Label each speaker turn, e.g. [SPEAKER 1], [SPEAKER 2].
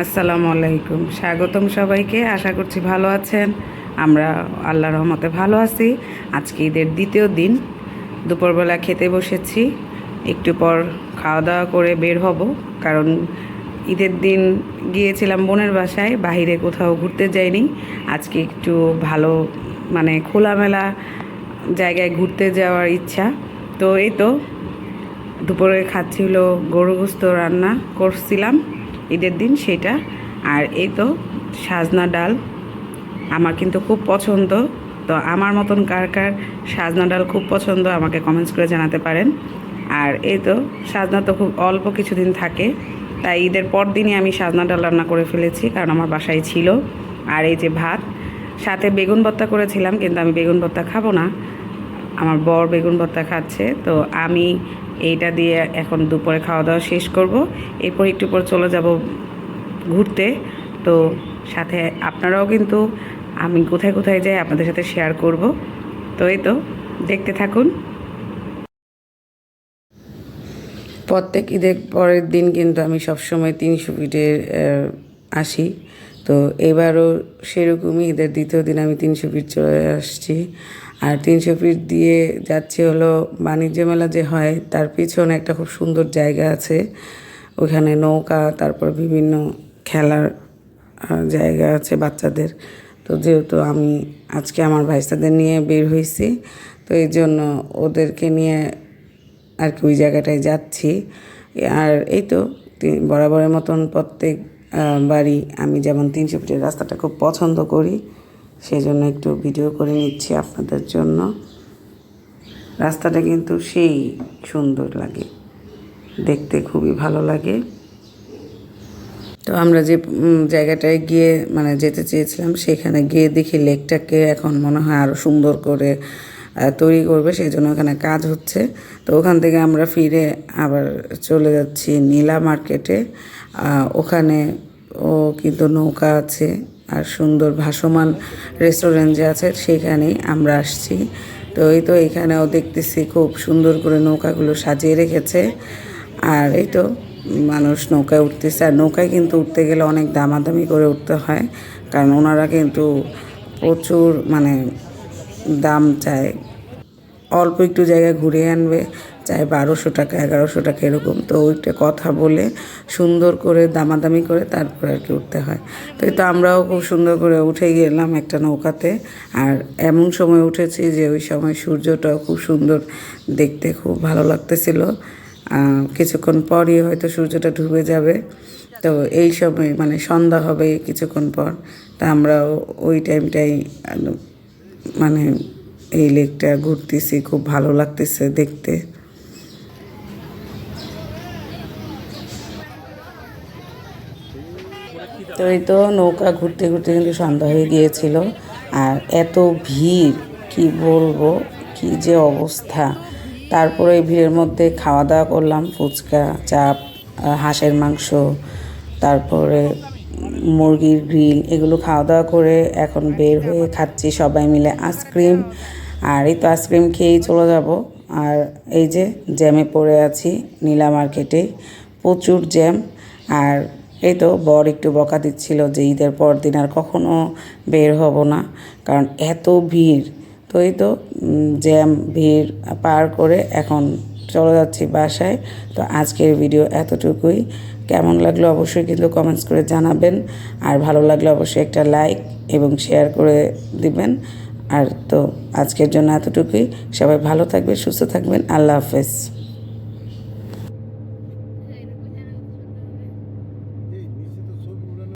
[SPEAKER 1] আসসালামু আলাইকুম। স্বাগতম সবাইকে। আশা করছি ভালো আছেন। আমরা আল্লাহ রহমতে ভালো আছি। আজকে ঈদের দ্বিতীয় দিন। দুপুরবেলা খেতে বসেছি। একটু পর খাওয়া দাওয়া করে বের হব। কারণ ঈদের দিন গিয়েছিলাম বোনের বাসায়। বাইরে কোথাও ঘুরতে যাইনি। আজকে একটু ভালো মানে খোলামেলা জায়গায় ঘুরতে যাওয়ার ইচ্ছা। তো এই তো, দুপুরে খাচ্ছি হলো গরু গোস্ত রান্না করছিলাম। ঈদের দিন সেটা। আর এই তো সাজনা ডাল আমার কিন্তু খুব পছন্দ। তো আমার মতন কার কার সাজনা ডাল খুব পছন্দ আমাকে কমেন্টস করে জানাতে পারেন। আর এই তো সাজনা তো খুব অল্প কিছুদিন থাকে। তাই ঈদের পর দিনই আমি সাজনা ডাল রান্না করে ফেলেছি কারণ আমার বাসায় ছিল। আর এই যে ভাত, সাথে বেগুন ভর্তা করেছিলাম কিন্তু আমি বেগুন ভর্তা খাব না। আমার বর বেগুন ভর্তা খাচ্ছে। তো আমি এইটা দিয়ে এখন দুপুরে খাওয়া দাওয়া শেষ করব। এরপর একটু পর চলে যাব ঘুরতে। তো সাথে আপনারাও কিন্তু আমি কোথায় কোথায় যাই আপনাদের সাথে শেয়ার করব। তো এই তো, দেখতে থাকুন। প্রত্যেক ঈদের পরের দিন কিন্তু আমি সবসময় তিনশো ফিটের আসি। তো এবারও সেরকমই ঈদের দ্বিতীয় দিন আমি তিনশো ফিট চলে আসছি। আর তিনশো ফিট দিয়ে যাচ্ছে হলো বাণিজ্য মেলা যে হয়, তার পিছনে একটা খুব সুন্দর জায়গা আছে। ওখানে নৌকা, তারপর বিভিন্ন খেলার জায়গা আছে বাচ্চাদের। তো যেহেতু আমি আজকে আমার ভাইস্তাদের নিয়ে বের হয়েছি তো এই জন্য ওদেরকে নিয়ে আর কি ওই জায়গাটায় যাচ্ছি। আর এই তো বরাবরের মতন প্রত্যেক বাড়ি। আমি যেমন তিনশো ফিটের রাস্তাটা খুব পছন্দ করি সেই জন্য একটু ভিডিও করে নিচ্ছি আপনাদের জন্য। রাস্তাটা কিন্তু সেই সুন্দর লাগে, দেখতে খুবই ভালো লাগে। তো আমরা যে জায়গাটায় গিয়ে মানে যেতে চেয়েছিলাম, সেখানে গিয়ে দেখি লেকটাকে এখন মনে হয় আরও সুন্দর করে তৈরি করবে সেই জন্য ওখানে কাজ হচ্ছে। তো ওখান থেকে আমরা ফিরে আবার চলে যাচ্ছি নীলা মার্কেটে। ওখানে ও কিন্তু নৌকা আছে আর সুন্দর ভাসমান রেস্টুরেন্ট যে আছে সেইখানেই আমরা আসছি। তো এই তো এখানেও দেখতেছি খুব সুন্দর করে নৌকাগুলো সাজিয়ে রেখেছে। আর এই তো মানুষ নৌকায় উঠতেছে। আর নৌকায় কিন্তু উঠতে গেলে অনেক দামাদামি করে উঠতে হয়। কারণ ওনারা কিন্তু প্রচুর মানে দাম চায়। অল্প একটু জায়গায় ঘুরিয়ে আনবে। চাই বারোশো টাকা, এগারোশো টাকা এরকম। তো ওইটা কথা বলে সুন্দর করে, দামাদামি করে তারপর আর কি উঠতে হয়। তো তো আমরাও খুব সুন্দর করে উঠে গেলাম একটা নৌকাতে। আর এমন সময় উঠেছি যে ওই সময় সূর্যটাও খুব সুন্দর দেখতে খুব ভালো লাগতেছিল। কিছুক্ষণ পরই হয়তো সূর্যটা ডুবে যাবে। তো এই সময় মানে সন্ধ্যা হবে কিছুক্ষণ পর। তা আমরা ওই টাইমটাই মানে এই লেকটা ঘুরতেছি, খুব ভালো লাগতেছে দেখতে। তো এই তো নৌকা ঘুরতে ঘুরতে কিন্তু সন্ধ্যা হয়ে গিয়েছিল। আর এত ভিড়, কি বলব? কি যে অবস্থা। তারপরে এই ভিড়ের মধ্যে খাওয়া দাওয়া করলাম, ফুচকা, চাপ হাঁসের মাংস, তারপরে মুরগির গ্রিল, এগুলো খাওয়া দাওয়া করে এখন বের হয়ে খাচ্ছি সবাই মিলে আইসক্রিম। আর এই তো আইসক্রিম খেয়েই চলে যাব। আর এই যে জ্যামে পড়ে আছি নীলা মার্কেটে, প্রচুর জ্যাম। আর এই তো বর একটু বকা দিচ্ছিল যে ঈদের পর দিন আর কখনও বের হব না, কারণ এত ভিড়। তো এই তো জ্যাম, ভিড় পার করে এখন চলে যাচ্ছি বাসায়। তো আজকের ভিডিও এতটুকুই। কেমন লাগল অবশ্যই কিন্তু কমেন্টস করে জানাবেন। আর ভালো লাগলে অবশ্যই একটা লাইক এবং শেয়ার করে দিবেন। আর তো আজকের জন্য এতটুকুই। সবাই ভালো থাকবেন, সুস্থ থাকবেন। আল্লাহ হাফেজ।